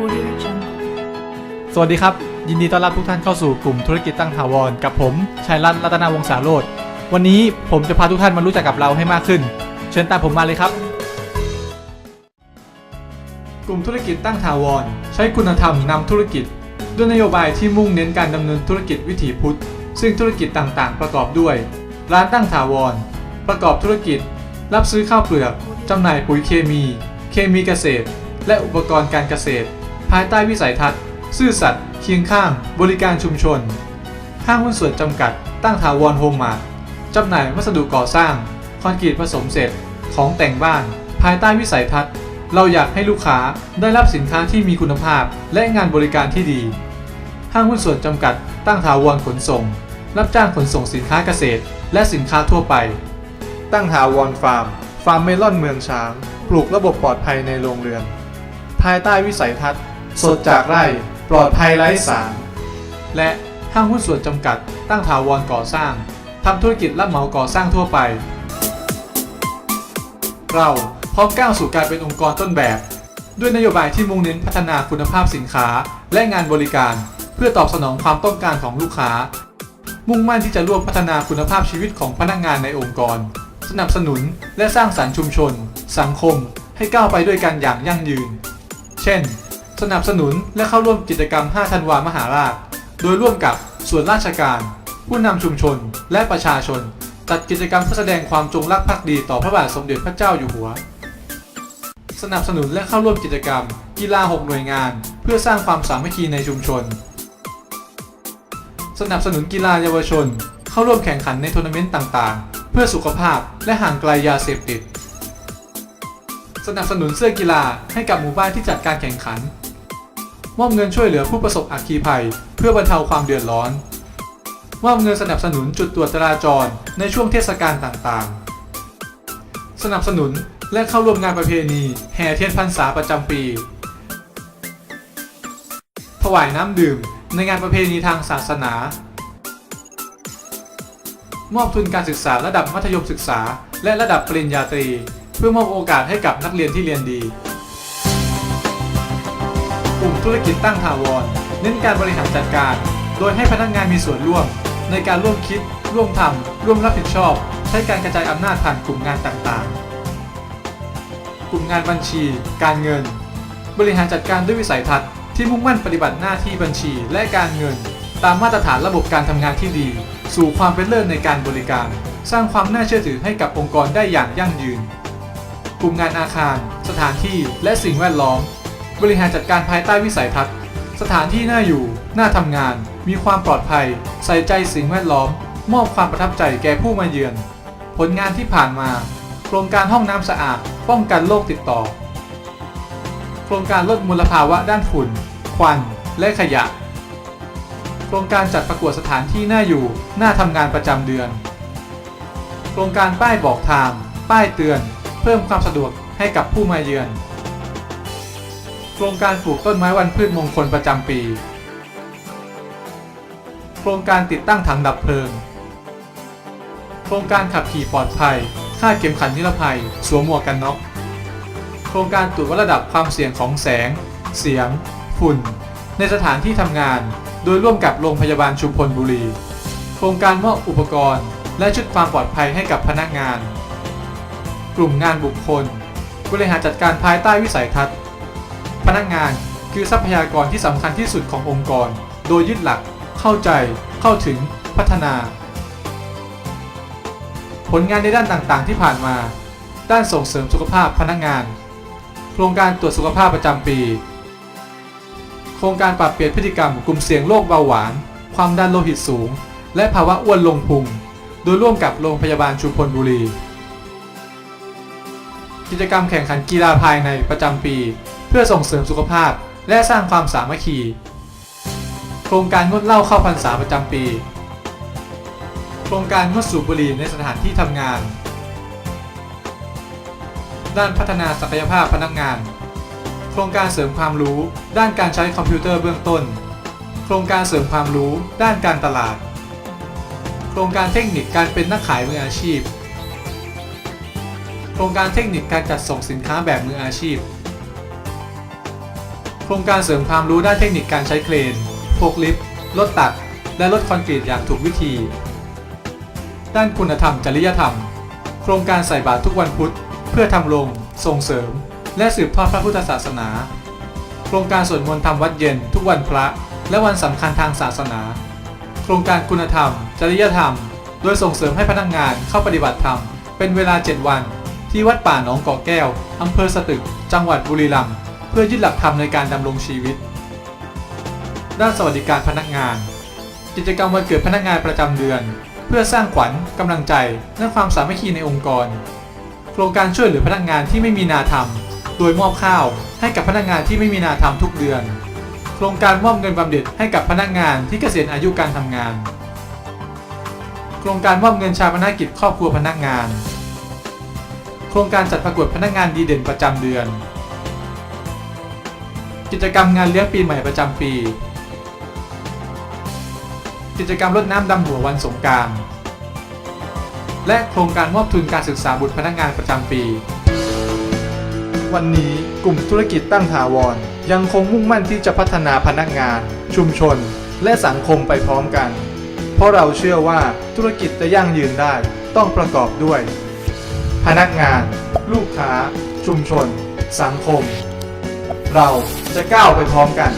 Audio Jungle. สวัสดีครับ ยินดีต้อนรับทุกท่านเข้าสู่กลุ่มธุรกิจตั้งถาวร กับผมชัยรัตน์รัตนาวงศาโรธวันนี้ผมจะพาทุกท่านมารู้จักกับเราให้มากขึ้น เชิญตามผมมาเลยครับ กลุ่มธุรกิจตั้งถาวร ใช้คุณธรรมนำธุรกิจ ด้วยนโยบายที่มุ่งเน้นการดำเนินธุรกิจวิถีพุทธ ซึ่งธุรกิจต่างๆ ประกอบด้วย ร้านตั้งถาวร ประกอบธุรกิจ รับซื้อข้าวเปลือกจำหน่ายปุ๋ยเคมี เคมีเกษตร และอุปกรณ์การเกษตร ภายใต้วิสัยทัศน์ ซื่อสัตย์เคียงข้าง บริการชุมชน ห้างหุ้นส่วนจำกัด ตั้งถาวรโฮมมาร์ทจำหน่ายวัสดุก่อสร้าง คอนกรีตผสมเสร็จ ของแต่งบ้าน ภายใต้วิสัยทัศน์ เราอยากให้ลูกค้าได้รับสินค้าที่มีคุณภาพ และงานบริการที่ดี ห้างหุ้นส่วนจำกัด ตั้งถาวรขนส่ง รับจ้างขนส่งสินค้าเกษตร และสินค้าทั่วไป ตั้งถาวรฟาร์ม ฟาร์มเมลอนเมืองช้าง ปลูกระบบปลอดภัยในโรงเรือน ภายใต้วิสัยทัศน์ สดจากไร่ ปลอดภัยไร้สาร และห้างหุ้นส่วนจำกัด ตั้งถาวรก่อสร้างทำธุรกิจรับเหมาก่อสร้างทั่วไป เราพร้อมก้าวสู่การเป็นองค์กรต้นแบบ ด้วยนโยบายที่มุ่งเน้นพัฒนาคุณภาพสินค้า และงานบริการ เพื่อตอบสนองความต้องการของลูกค้า มุ่งมั่นที่จะร่วมพัฒนาคุณภาพชีวิตของพนักงานในองค์กร สนับสนุนและสร้างสรรค์ชุมชน สังคม ให้ก้าวไปด้วยกันอย่างยั่งยืน เช่น สนับสนุนและเข้าร่วมกิจกรรม 5 ธันวามหาราช โดยร่วมกับส่วนราชการ ผู้นำชุมชน และประชาชน จัดกิจกรรมเพื่อแสดงความจงรักภักดีต่อพระบาทสมเด็จพระเจ้าอยู่หัว สนับสนุนและเข้าร่วมกิจกรรม กีฬา 6 หน่วยงาน เพื่อสร้างความสามัคคีในชุมชน สนับสนุนกีฬาเยาวชน เข้าร่วมแข่งขันในทัวร์นาเมนต์ต่างๆ เพื่อสุขภาพและห่างไกลยาเสพติดสนับสนุนเสื้อกีฬาให้กับหมู่บ้านที่จัดการแข่งขัน มอบเงินช่วยเหลือผู้ประสบอัคคีภัย เพื่อบรรเทาความเดือดร้อน มอบเงินสนับสนุนจุดตรวจจราจรในช่วงเทศกาลต่างๆ สนับสนุนและเข้าร่วมงานประเพณี แห่เทียนพรรษาประจำปี ถวายน้ำดื่มในงานประเพณีทางศาสนา มอบทุนการศึกษาระดับมัธยมศึกษา และระดับปริญญาตรี เพื่อมอบโอกาสให้กับนักเรียนที่เรียนดี กลุ่มธุรกิจตั้งถาวร เน้นการบริหารจัดการ โดยให้พนักงานมีส่วนร่วม ในการร่วมคิด ร่วมทำ ร่วมรับผิดชอบ ใช้การกระจายอำนาจผ่านกลุ่มงานต่างๆ กลุ่มงานบัญชี การเงิน บริหารจัดการด้วยวิสัยทัศน์ที่มุ่งมั่นปฏิบัติหน้าที่บัญชีและการเงิน ตามมาตรฐานระบบการทำงานที่ดี สู่ความเป็นเลิศในการบริการ สร้างความน่าเชื่อถือให้กับองค์กรได้อย่างยั่งยืน กลุ่มงานอาคาร สถานที่ และสิ่งแวดล้อม บริหารจัดการภายใต้วิสัยทัศน์ สถานที่น่าอยู่ น่าทำงาน มีความปลอดภัย ใส่ใจสิ่งแวดล้อม มอบความประทับใจแก่ผู้มาเยือน ผลงานที่ผ่านมา โครงการห้องน้ำสะอาด ป้องกันโรคติดต่อ โครงการลดมลภาวะด้านฝุ่น ควัน และขยะ โครงการจัดประกวดสถานที่น่าอยู่ น่าทำงานประจำเดือน โครงการป้ายบอกทาง ป้ายเตือน เพิ่มความสะดวกให้กับผู้มาเยือน โครงการปลูกต้นไม้วันพืชมงคลประจำปี โครงการติดตั้งถังดับเพลิง โครงการขับขี่ปลอดภัยคาดเข็มขัดนิรภัย สวมหมวกกันน็อก โครงการตรวจวัดระดับความเสี่ยงของแสง เสียง ฝุ่น ในสถานที่ทำงาน โดยร่วมกับโรงพยาบาลชุมพลบุรี โครงการมอบอุปกรณ์ และชุดความปลอดภัยให้กับพนักงาน กลุ่มงานบุคคล บริหารจัดการภายใต้วิสัยทัศน์ พนักงานคือทรัพยากรที่สำคัญที่สุดขององค์กร โดยยึดหลัก เข้าใจ เข้าถึง พัฒนา ผลงานในด้านต่างๆ ที่ผ่านมา ด้านส่งเสริมสุขภาพพนักงาน โครงการตรวจสุขภาพประจำปี โครงการปรับเปลี่ยนพฤติกรรมกลุ่มเสี่ยงโรคเบาหวาน ความดันโลหิตสูง และภาวะอ้วนลงพุง โดยร่วมกับโรงพยาบาลชุมพลบุรี กิจกรรมแข่งขันกีฬาภายในประจำปี เพื่อส่งเสริมสุขภาพ และสร้างความสามัคคี โครงการงดเหล้าเข้าพรรษาประจำปี โครงการงดสูบบุหรี่ในสถานที่ทำงาน ด้านพัฒนาศักยภาพพนักงาน โครงการเสริมความรู้ด้านการใช้คอมพิวเตอร์เบื้องต้น โครงการเสริมความรู้ด้านการตลาด โครงการเทคนิคการเป็นนักขายมืออาชีพ โครงการเทคนิคการจัดส่งสินค้าแบบมืออาชีพ ครงการเสริมความรู้ด้านเทคนิคการใช้เครนโฟกลิฟต์รถตัก และรถคอนกรีตอย่างถูกวิธี ด้านคุณธรรมจริยธรรม โครงการใส่บาตรทุกวันพุธ เพื่อทำรงส่งเสริม และสืบทอดพระพุทธศาสนา โครงการสวดมนต์ทำวัดเย็นทุกวันพระ และวันสำคัญทางศาสนา โครงการคุณธรรม จริยธรรม โดยส่งเสริมให้พนักงานเข้าปฏิบัติธรรม เป็นเวลา 7 วัน ที่วัดป่าหนองกอแก้วอำเภอสตึก จังหวัดบุรีรัมย์ เพื่อยึดหลักธรรมในการดำรงชีวิต ด้านสวัสดิการพนักงาน กิจกรรมวันเกิดพนักงานประจำเดือน เพื่อสร้างขวัญกำลังใจ และความสามัคคีในองค์กร โครงการช่วยเหลือพนักงานที่ไม่มีนาทำโดยมอบข้าวให้กับพนักงานที่ไม่มีนาทำทุกเดือน โครงการมอบเงินบำเหน็จให้กับพนักงานที่เกษียณอายุการทำงาน โครงการมอบเงินชาปนกิจครอบครัวพนักงาน โครงการจัดประกวดพนักงานดีเด่นประจำเดือน กิจกรรมงานเลี้ยงปีใหม่ประจำปี กิจกรรมรดน้ำดำหัววันสงกราร และโครงการมอบทุนการศึกษาบุตรพนักงานประจำปี วันนี้กลุ่มธุรกิจตั้งถาวร ยังคงมุ่งมั่นที่จะพัฒนาพนักงาน ชุมชน และสังคมไปพร้อมกัน เพราะเราเชื่อว่าธุรกิจจะยั่งยืนได้ต้องประกอบด้วย พนักงาน ลูกค้า ชุมชน สังคม เราจะก้าวไปพร้อมกัน